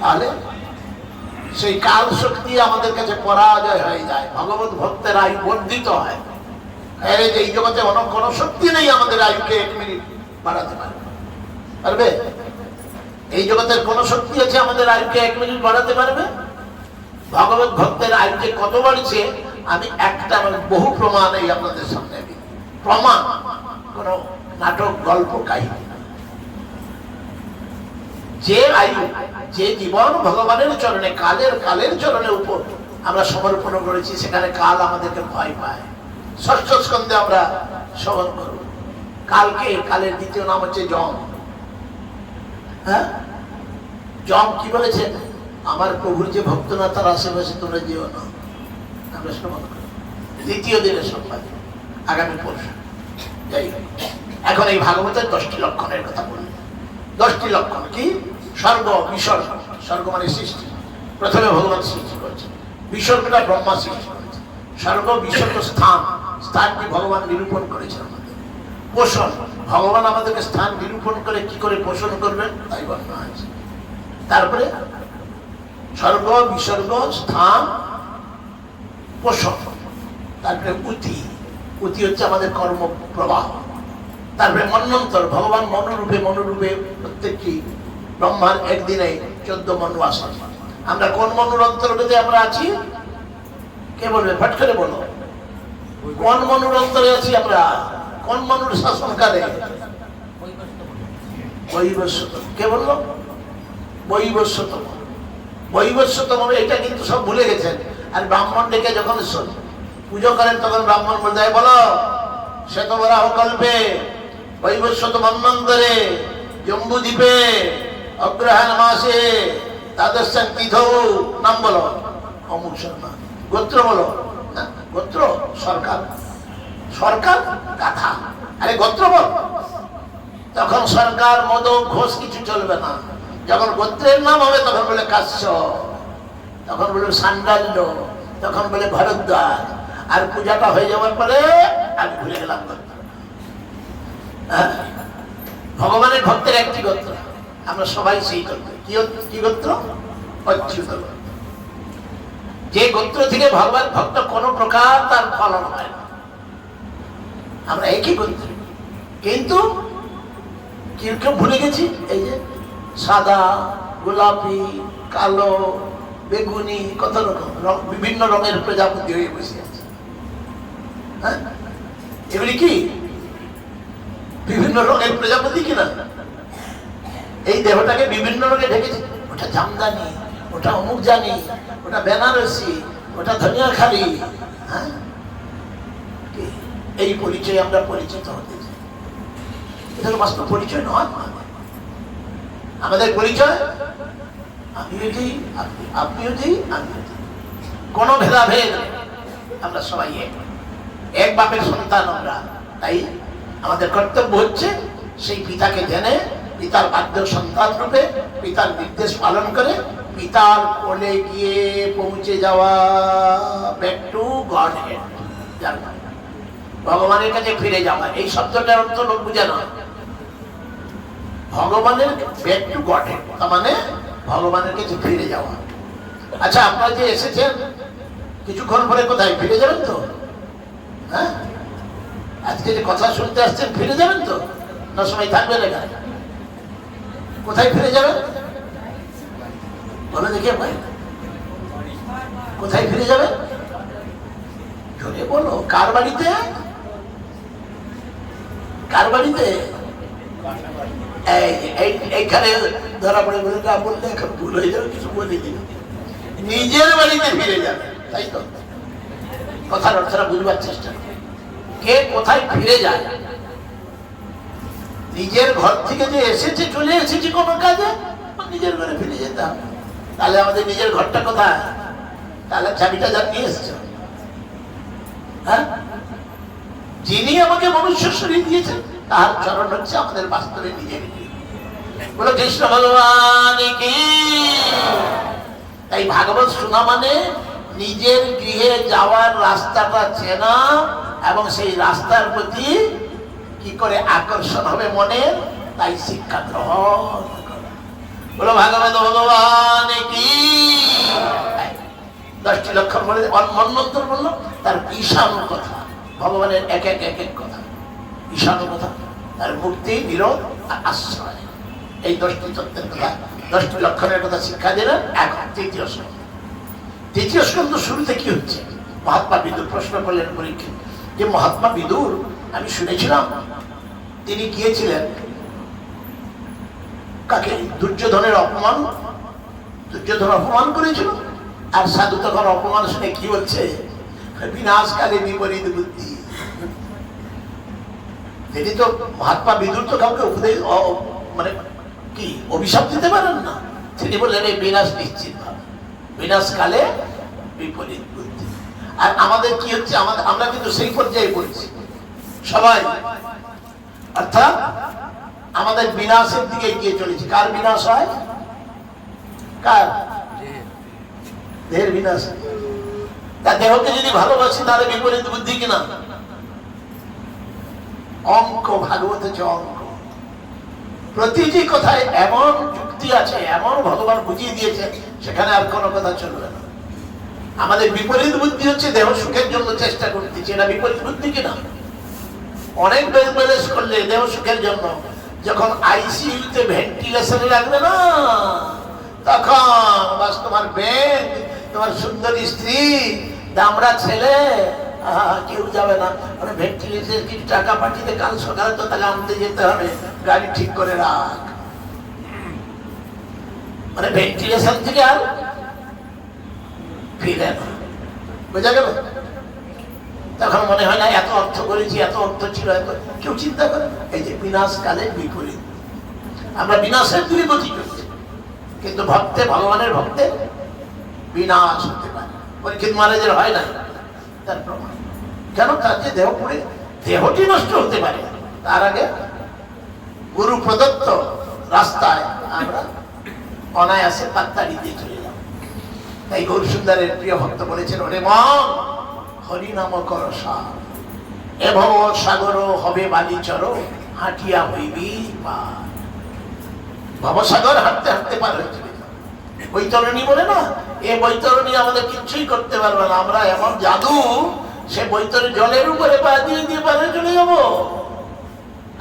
তাহলে সেই কাল শক্তি আমাদের কাছে পরাজয় হয়ে যায়। ভগবত ভক্তের আয়ু বর্ধিত হয়। আরে যে এই জগতে অন্য কোনো শক্তি নেই আমাদের আয়ুকে এক মিনিট বাড়াতে পারবে? এই জগতের কোন শক্তি আছে আমাদের আয়ুকে এক মিনিট বাড়াতে পারবে? ভগবত ভক্তের আয়ুকে কত বাড়ছে আমি একটা নয়, বহু প্রমাণ এই আপনাদের সামনে। প্রমাণ কোন নাটক গল্প কাহিনী। যে আয়ু যে জীবন ভগবানের চরণে, কালের কালের চরণে উপর আমরা সমর্পণ করেছি, সেখানে কাল আমাদেরকে ভয় পায়। ষষ্ঠ স্কন্ধে আমরা শ্রবণ করব। কালকে, কালের দ্বিতীয় নাম হচ্ছে জম হ্যাঁ? জম কি বলেছেন আমার প্রভুর যে ভক্ত না তার আশেপাশে তোমরা যেও না। আমরা শ্রবণ দ্বিতীয় দিনের সংবাদ আগামী পরশু। যাই। এখন এই ভাগবতের দশটি লক্ষণের কথা বললেন। দশটি লক্ষণ কি? স্বর্গ বিসর্গ স্বর্গ মানে সৃষ্টি। প্রথমে ভগবান সৃষ্টি করেছে। বিসর্গটা ব্রহ্মা সৃষ্টি করেছে। স্বর্গ বিসর্গ স্থান, স্থানটি ভগবান নিরূপণ করেছে আমাদের। পোষণ, ভগবান আমাদেরকে স্থান নিরূপণ করে কি করে পোষণ করবেন তাই বর্ণনা আছে তারপরে স্বর্গ, বিসর্গ, স্থান, পোষণ। তারপরে উতি। উতি হচ্ছে আমাদের কর্ম প্রবাহ তারপরে মন্বন্তর ভগবান মনোরূপে মনোরূপে প্রত্যেকটি ব্রহ্মার একদিনে চোদ্দ মনু আসন। আমরা কোন মনুর অন্তর্গতে আমরা আছি? কে বলবে? ফট করে বলো। কোন মনুর অন্তরে আছি আমরা? কোন মনুর শাসনকালে বৈবস্যতম কে বলল? বৈবস্যতম বৈবস্যতম এটা কিন্তু সব ভুলে গেছেন। আর ব্রাহ্মণ ডেকে যখন পুজো করেন তখন ব্রাহ্মণ বলতে বলো, শ্বেতবরাহ কল্পে বৈবস্যত মন্বন্তরে জম্বু দ্বীপে অগ্রহায়ণ মাসে দ্বাদশ্যাং তিথৌ নাম বলো। অমুক শর্মা। গোত্র বলো। হ্যাঁ, গোত্র সরকার। সরকার গাথা আরে গোত্র বল। তখন সরকার মদ ঘোষ কিছু চলবে না। যখন গোত্রের নাম হবে তখন বলে কাশ্য। তখন বলে সান্ডাল্য। তখন বলে ভরদ্বাজ। আর পূজাটা হয়ে যাওয়ার পরে আমি ভুলে গেলাম। হ্যাঁ? ভগবানের ভক্তের একটি গোত্র। আমরা সবাই সেই গোত্র কি গোত্র- অচ্যুত যে গোত্র থেকে ভগবান ভক্ত কোনো প্রকার তার ফলন হয় না। আমরা একই গোত্র। কিন্তু কেউ ভুলে গেছি? এই যে সাদা, গোলাপি, কালো, বেগুনি, কত রকম বিভিন্ন রঙের প্রজাপতি হয়ে বসে আছে। হ্যাঁ? এগুলি কি? বিভিন্ন রঙের প্রজাপতি কিনা? এই দেহটাকে বিভিন্ন রঙে ঢেকেছে। ওটা জামদানি, ওটা অমুক জানি ওটা বেনারসি, ওটা ধনিয়াখালি হ্যাঁ? এই পরিচয় আমরা পরিচিত হতে চাই। এটা বাস্তব পরিচয় নয়। আমাদের পরিচয়? আমিও আপনি- আপনিও কোনো ভেদাভেদ আমরা সবাই এক। এক বাপের সন্তান আমরা। তাই আমাদের কর্তব্য হচ্ছে সেই পিতাকে জেনে পিতার বাধ্য সন্তান রূপে, পিতার নির্দেশ পালন করে, পিতার কোলে গিয়ে পৌঁছে যাওয়া ব্যাক টু গড ভগবানের কাছে ফিরে যাওয়া। এই শব্দটার অর্থ লোক বুঝে না। ভগবানের ব্যাক টু গড তার মানে ভগবানের কাছে ফিরে যাওয়া। আচ্ছা আপনারা যে এসেছেন, কিছুক্ষণ পরে কোথায়? ফিরে যাবেন তো? হ্যাঁ? আজকে যে কথা শুনতে আসছেন, ফিরে যাবেন তো? না সময় থাকবেন এখানে? কোথায় ফিরে যাবে? বলে দেখে ভাই কোথায় ফিরে যাবে? জোরে বলো, কার বাড়িতে? কার বাড়িতে? এই- এই- এইখানে ধরা পড়ে বলে না বললে এখন ভুল হয়ে যাবে, কিছু বলে দিল নিজের বাড়িতে ফিরে যাবে, তাই তো? কথার অর্থটা বুঝবার চেষ্টা। কে কোথায় ফিরে যায়? নিজের ঘর থেকে যে এসেছে, চলে এসেছি কোনো কাজে? নিজের ঘরে ফিরে যেতে হবে তাহলে আমাদের নিজের ঘরটা কোথায়? তাহলে চাবিটা যা নিয়ে এসছো। হ্যাঁ? যিনি আমাকে মনুষ্য শরীর দিয়েছেন তার চরণ হচ্ছে আমাদের বাস্তবে নিজের। বলো, কৃষ্ণ ভগবান কি? তাই ভাগবত শোনা মানে নিজের গৃহে যাওয়ার রাস্তাটা চেনা এবং সেই রাস্তার প্রতি কি করে আকর্ষণ হবে মনে? তাই শিক্ষা গ্রহণ বলো, ভাগবত ভগবান দশটি লক্ষণ বলে মন্মন্তর বলল, তার ঈশানু কথা, ভগবানের এক এক এক এক কথা। ঈশানু কথা, তার মুক্তি নিরোধ আর আশ্রয়। এই দশটি তত্ত্বের কথা, দশটি লক্ষণের কথা শিক্ষা দিলেন এখন তৃতীয় স্কন্ধ তৃতীয় স্কন্ধ শুরুতে কি হচ্ছে? মহাত্মা বিদুর প্রশ্ন করলেন পরীক্ষিত যে মহাত্মা বিদুর আমি শুনেছিলাম। তিনি গিয়েছিলেন কাকে? দুর্যোধনের অপমান? দুর্যোধন অপমান করেছিল? আর সাধু তখন অপমান শুনে কি বলছে? বিনাশকালে বিপরীত বুদ্ধি। তিনি তো মহাত্মা বিদুর তো কাউকে উপদেশ মানে কি, অভিশাপ দিতে পারেন না? তিনি বললেন, এই বিনাশ নিশ্চিত বিনাশকালে বিপরীত বুদ্ধি। আর আমাদের কি হচ্ছে? আমাদের আমরা কিন্তু সেই পর্যায়ে পড়ছি। সবাই। অর্থাৎ আমাদের বিনাশের দিকে এগিয়ে চলেছি। কার বিনাশ হয়? কার? দেহের বিনাশ। তার দেহকে যদি ভালোবাসি, তাহলে বিপরীত বুদ্ধি কিনা অঙ্ক, ভাগবত হচ্ছে অঙ্ক। প্রতিটি কথায় এমন যুক্তি আছে, এমন ভগবান বুঝিয়ে দিয়েছে, সেখানে আর কোনো কথা চলবে না। আমাদের বিপরীত বুদ্ধি হচ্ছে দেহ সুখের জন্য চেষ্টা করতেছি, এটা বিপরীত বুদ্ধি কিনা অনেক বেল বেলেস করলে দেহ সুখের জন্য। যখন আইসিইউতে ভেন্টিলেশনে লাগবে না, তখন বাস তোমার বেড তোমার সুন্দরী স্ত্রী, দামড়া ছেলে কেউ যাবে না। মানে ভেন্টিলেশনের কিছু টাকা পাঠিয়ে কাল সকালে তো তাকে আনতে যেতে হবে। গাড়ি ঠিক করে রাখ। মানে ভেন্টিলেশন থেকে আর ফিরে না। বোঝা গেল? তখন মনে হয় না, এত অর্থ করেছি, এত অর্থ ছিল, এত কেউ চিন্তা করে? এই যে বিনাশকালে বিপরীত। আমরা বিনাশের দিকে গতি করছি কিন্তু ভক্তে, ভগবানের ভক্তে বিনাশ হতে পারে। পরীক্ষিত মহারাজের হয় না। তার প্রমাণ। কেন? তার যে দেহ পড়ে, দেহটি নষ্ট হতে পারে। তার আগে গুরু প্রদত্ত রাস্তায় আমরা অনায়াসে পাত্তাড়ি দিয়ে চলে যাব। তাই গৌর সুন্দরের প্রিয় ভক্ত বলেছেন, ওরে মন হরি নাম কর সার এভব সাগর হবে বালিচর, হাঁটিয়া হইবি পার ভবসাগর হাঁটতে হাঁটতে পার হয়ে যাও। বৈতরণী বলে না, এ বৈতরণী আমাদের কিছুই করতে পারবে না। আমরা এমন জাদু, সে বৈতরণী জলের উপরে পা দিয়ে দিয়ে পারে চলে যাব।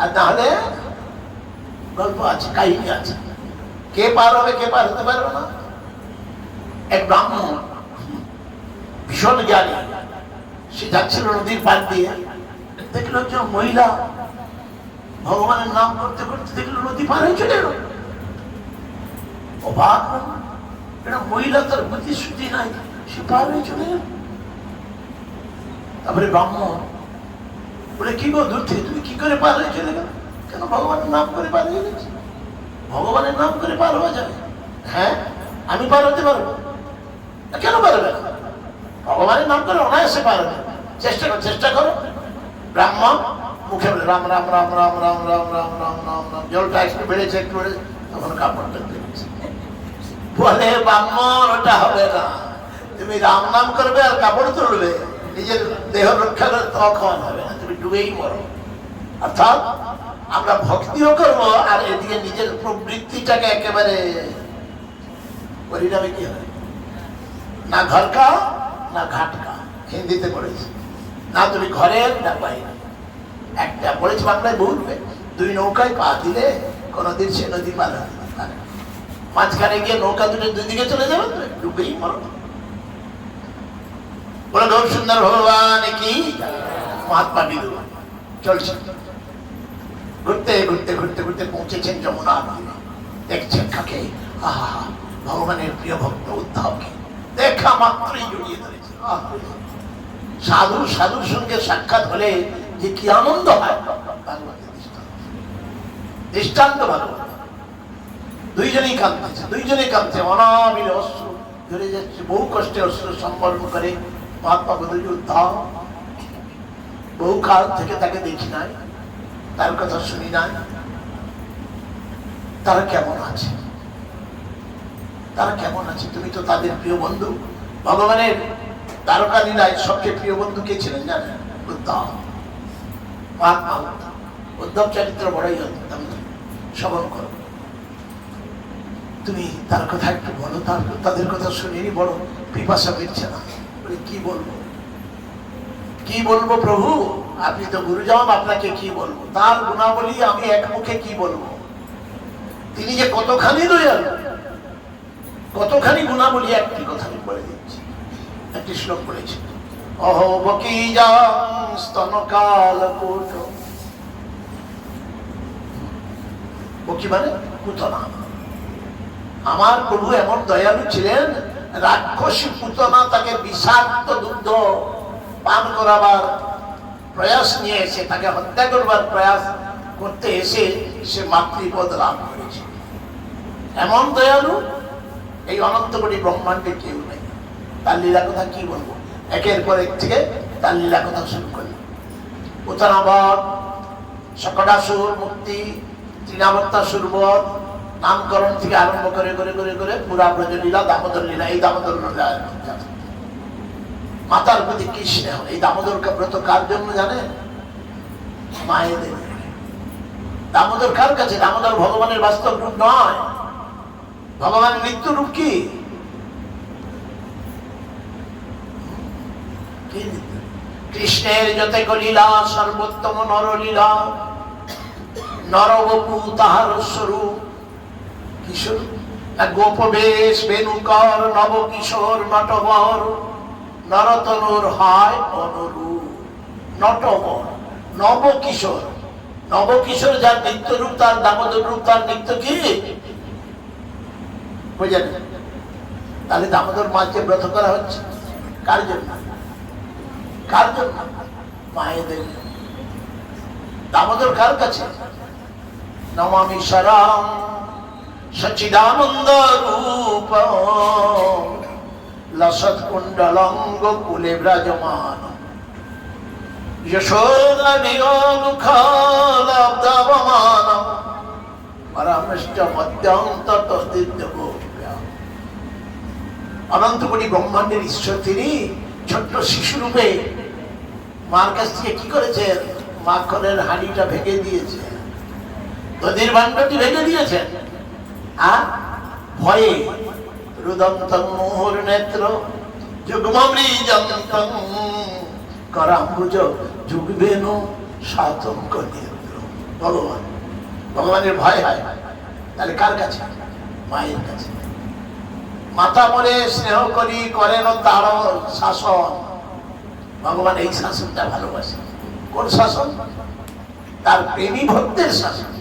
আর তাহলে গল্প আছে, কাহিনী আছে। কে পার হবে, কে পার হতে পারবে না? এক ব্রাহ্মণ, ভীষণ জ্ঞানী। সে যাচ্ছিল নদীর পার দিয়ে। দেখল একজন মহিলা ভগবানের নাম করতে করতে দেখল নদী পার হয়ে চলে এলো। অবাক। এটা মহিলা তার বুদ্ধি শুদ্ধি নাই, সে পার হয়ে চলে গেল তারপরে ব্রাহ্মণ বলে, কি গো দূর থেকে তুমি কি করে পার হয়ে চলে গেল? কেন ভগবানের নাম করে পার হয়ে গেছে ভগবানের নাম করে পার হওয়া যাবে। হ্যাঁ আমি পার হতে পারব। কেন পারবে না? ভগবানের নাম করে, অনায়াসে পারে না চেষ্টা করো চেষ্টা করো। ব্রাহ্মণ, মুখে বলে, রাম রাম রাম রাম রাম রাম রাম রাম রাম রাম। জলটা একটু বেড়েছে একটু বেড়েছে, তখন কাপড়টা বেড়েছে বলে, ব্রাহ্মণ, ওটা হবে না। তুমি রাম নাম করবে আর কাপড় তুলবে। নিজের দেহ রক্ষা করে তখন হবে না, তুমি ডুবেই মরো। অর্থাৎ, আমরা ভক্তিও করব আর এদিকে নিজের প্রবৃত্তিটাকে একেবারে পরিণামে কি হবে? না ঘর কা না ঘাট কা? হিন্দিতে পড়েছি না তুমি ঘরের না বাইরে। একটা পড়েছি বাংলায় বলবে দুই নৌকায় পা দিলে কোনোদিন সে নদী পার হতে মাঝখানে গিয়ে নৌকা দুটো দুই দিকে চলে যাবে ডুবেই মরো। বলে, গৌর সুন্দর ভগবান কি? মহাত্মা বিদু। চলছে। ঘুরতে ঘুরতে ঘুরতে ঘুরতে পৌঁছেছেন যমুনা। দেখছেন কাকে? আহা, ভগবানের প্রিয় ভক্ত উদ্ধবকে। দেখা মাত্রই জড়িয়ে ধরেছে সাধু সাধুর সঙ্গে সাক্ষাৎ হলে যে কি আনন্দ হয় দৃষ্টান্ত। ভাগবত দুইজনেই কাঁদতেছে, দুইজনেই কাঁদছে, অনাবিল অশ্রু ধরে যাচ্ছে, বহু কষ্টে অশ্রু সম্পর্ক করে। মহাত্মা বুদ্ধি উদ্ধার। বহু কাল থেকে তাকে দেখি নাই, তার কথা শুনি নাই। তারা কেমন আছে? তারা কেমন আছে? তুমি তো তাদের প্রিয় বন্ধু। ভগবানের তারকা লীলায় সবচেয়ে প্রিয় বন্ধু কে ছিলেন জানেন? উদ্ধব। মহাত্মা উদ্ধব উদ্ধব চরিত্র বড়ই উত্তম শ্রবণ করো। তুমি তার কথা একটু বলো তার তাদের কথা শুনিনি বড় পিপাসা পেচ্ছে না। বলে, কি বলব? কি বলব প্রভু? আপনি তো গুরু গুরুজন আপনাকে কি বলব? তার গুণাবলী আমি এক মুখে কি বলব? তিনি যে কতখানি দয়ালু কতখানি গুণাবলী একটি কথা আমি বলে দিচ্ছি। একটি শ্লোক বকি স্তনকাল কোট বকি মানে পুতনা। আমার প্রভু এমন দয়ালু ছিলেন, রাক্ষসী পুতনা তাকে বিষাক্ত দুগ্ধ পান করাবার প্রয়াস নিয়ে এসে, তাকে হত্যা করবার প্রয়াস করতে এসে সে মাতৃপদ লাভ করেছে। এমন দয়ালু এই অনন্ত কোটি ব্রহ্মাণ্ডে কেউ নেই। তার লীলা কথা কি বলব? একের পর এক থেকে তার লীলা কথা শুরু করি। উত্তরাবধ সকটাসুর মুক্তি তৃণাবত্তাসুর বধ নামকরণ থেকে আরম্ভ করে করে করে করে পুরা ব্রজ লীলা দামোদর লীলা, এই দামোদর লীলা। মাতার প্রতি কি স্নেহ? এই দামোদর ব্রত কার জন্য জানে? মায়েদের। দামোদর কার কাছে? দামোদর ভগবানের বাস্তব রূপ নয়। ভগবানের নিত্য রূপ কি? কৃষ্ণের যতে কলিলা, সর্বোত্তম নরলীলা। নরবপু তাহার স্বরূপ। কিশোর গোপবেশ বেনুকর নব কিশোর নটবর নরতনুর হয় অনুরূপ। নটবর নব কিশোর নব কিশোর যার নিত্য রূপ তার দামোদর রূপ তার নিত্য কি? বুঝলেন তাহলে দামোদর মাঝে ব্রত করা হচ্ছে। কার জন্য? কার জন্য? মায়েদের। দামোদর কার কাছে? নমামি সরাম সচিদানন্দ রূপ। লসৎ কুণ্ডলঙ্গ কুলে ব্রাজমান। যশোদা নিয়লুখালব্ধবমান পরমৃষ্ট মধ্যন্ত তদ্দিদ্য গোপ্যা অনন্ত কোটি ব্রহ্মাণ্ডের ঈশ্বর তিনি ছোট্ট শিশু রূপে মার কাছ থেকে কি করেছেন? মাখনের হাঁড়িটা ভেঙে দিয়েছে। নদীর ভাণ্ডটি ভেঙে দিয়েছেন। আর ভয়ে রুদন্তং মুহুর নেত্র যুগ্মমৃজন্তং করাম্বুজ যুগবেনু সাতঙ্ক নেত্র ভগবান, ভগবানের ভয় হয়। তাহলে কার কাছে? মায়ের কাছে। মাথা মরে স্নেহ করি করেন তার শাসন। ভগবান এই শাসনটা ভালোবাসে। কোন শাসন? তার প্রেমী ভক্তের শাসন।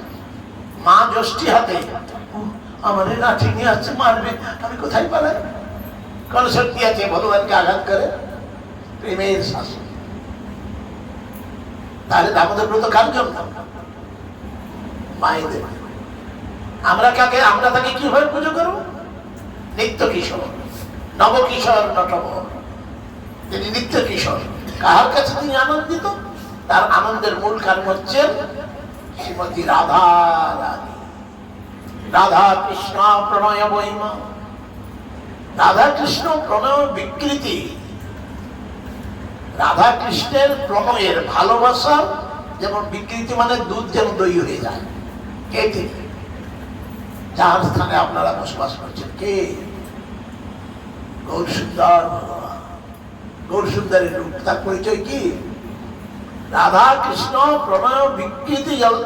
মা যষ্টি হাতে আমাদের লাঠি নিয়ে আসছে, মারবে, আমি কোথায় পালাই? কোন শক্তি আছে? ভগবানকে আঘাত করে। প্রেমের শাসন। তাহলে দামোদর ব্রত কার জন্য? মায়েদের। আমরা কাকে, আমরা তাকে কীভাবে পুজো করব? নিত্য কিশোর নব কিশোর নটব। তিনি নিত্য কিশোর কার কাছে তিনি আনন্দিত? তার আনন্দের মূল কারণ হচ্ছেন শ্রীমতী রাধা রানী। রাধা কৃষ্ণ প্রণয় মহিমা। রাধা কৃষ্ণ প্রণয় বিকৃতি। রাধা কৃষ্ণের প্রণয়ের ভালোবাসা যেমন বিকৃতি মানে দুধ যেন দই হয়ে যায়। কে থেকে যার স্থানে আপনারা বসবাস করছেন কে? গৌর সুন্দর ভগবান। গৌর সুন্দরের রূপ তার পরিচয় কি? রাধা কৃষ্ণ প্রণয় বিকৃতি জল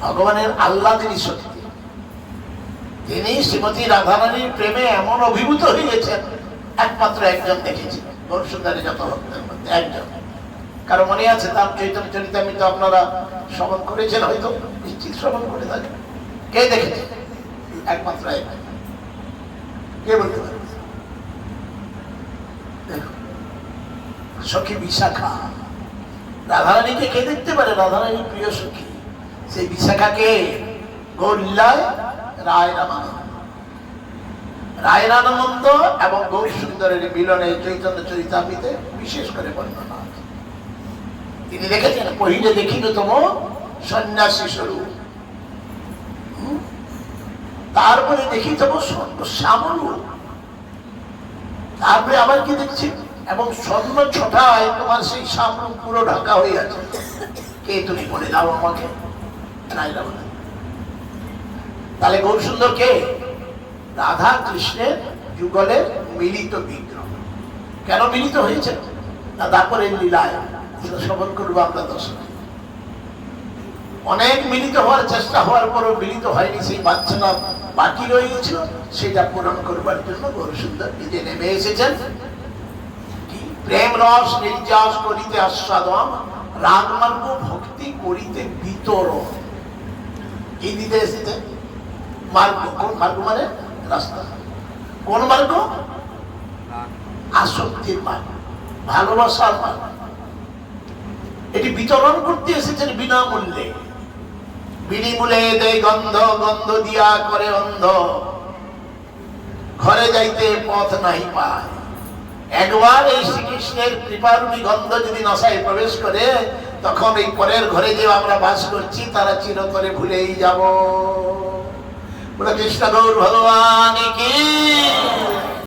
ভগবানের আল্লাহ তিনি সত্যি। তিনি শ্রীমতী রাধারানীর প্রেমে এমন অভিভূত হয়ে গেছেন একমাত্র একজন দেখেছি। গৌর সুন্দরী যত ভক্তের মধ্যে একজন। কারও মনে আছে তার চৈতন্য চরিত আমি তো আপনারা শ্রবণ করেছেন হয়তো, নিশ্চিত শ্রবণ করে থাকেন। কে দেখেছে? একমাত্র কে বলতে পারে? সখী বিশাখা। রাধারানীকে কে দেখতে পারে? রাধারানীর প্রিয় সখী। সেই বিশাখাকে গৌরীলায় রায় রামানন্দ রায় রামানন্দ এবং গৌর সুন্দরের মিলনে চৈতন্য চরিতামিতে বিশেষ করে বর্ণনা আছে। তিনি দেখেছেন? পহিলে দেখিল তম সন্ন্যাসী স্বরূপ। তারপরে দেখি তম শ্যামল। তারপরে আবার কি দেখছি? এবং স্বর্ণ ছটায় তোমার সেই সামনে পুরো ঢাকা হয়ে আছে। কে তুমি বলে দাও আমাকে? তাহলে রামানন্দ সুন্দর কে? রাধা কৃষ্ণের যুগলের মিলিত বিগ্রহ। কেন মিলিত হয়েছে? না, তারপরে লীলায়। সেটা শ্রবণ করব আমরা দর্শক। অনেক মিলিত হওয়ার চেষ্টা হওয়ার পরও মিলিত হয়নি সেই বাচ্চাটা বাকি রয়ে গেছিল সেটা পূরণ করবার জন্য গৌরসুন্দর নিজে নেমে এসেছেন। কি প্রেম রস নির্যাস করিতে আস্বাদম রাগমার্গ ভক্তি করিতে বিতর। কি দিতে এসেছে? মার্গ কোন মার্গ মানে? রাস্তা। কোন মার্গ? আসক্তির মার্গ ভালোবাসার মার্গ। এটি বিতরণ করতে এসেছেন বিনামূল্যে। বিনিমূল্যে দেয় গন্ধ গন্ধ দিয়া করে অন্ধ। ঘরে যাইতে পথ নাই পায়। একবার এই শ্রীকৃষ্ণের কৃপারূপী গন্ধ যদি নশায় প্রবেশ করে, তখন এই পরের ঘরে যে আমরা বাস করছি, তারা চিরতরে ভুলেই যাব। কৃষ্ণ গৌর ভগবান কি?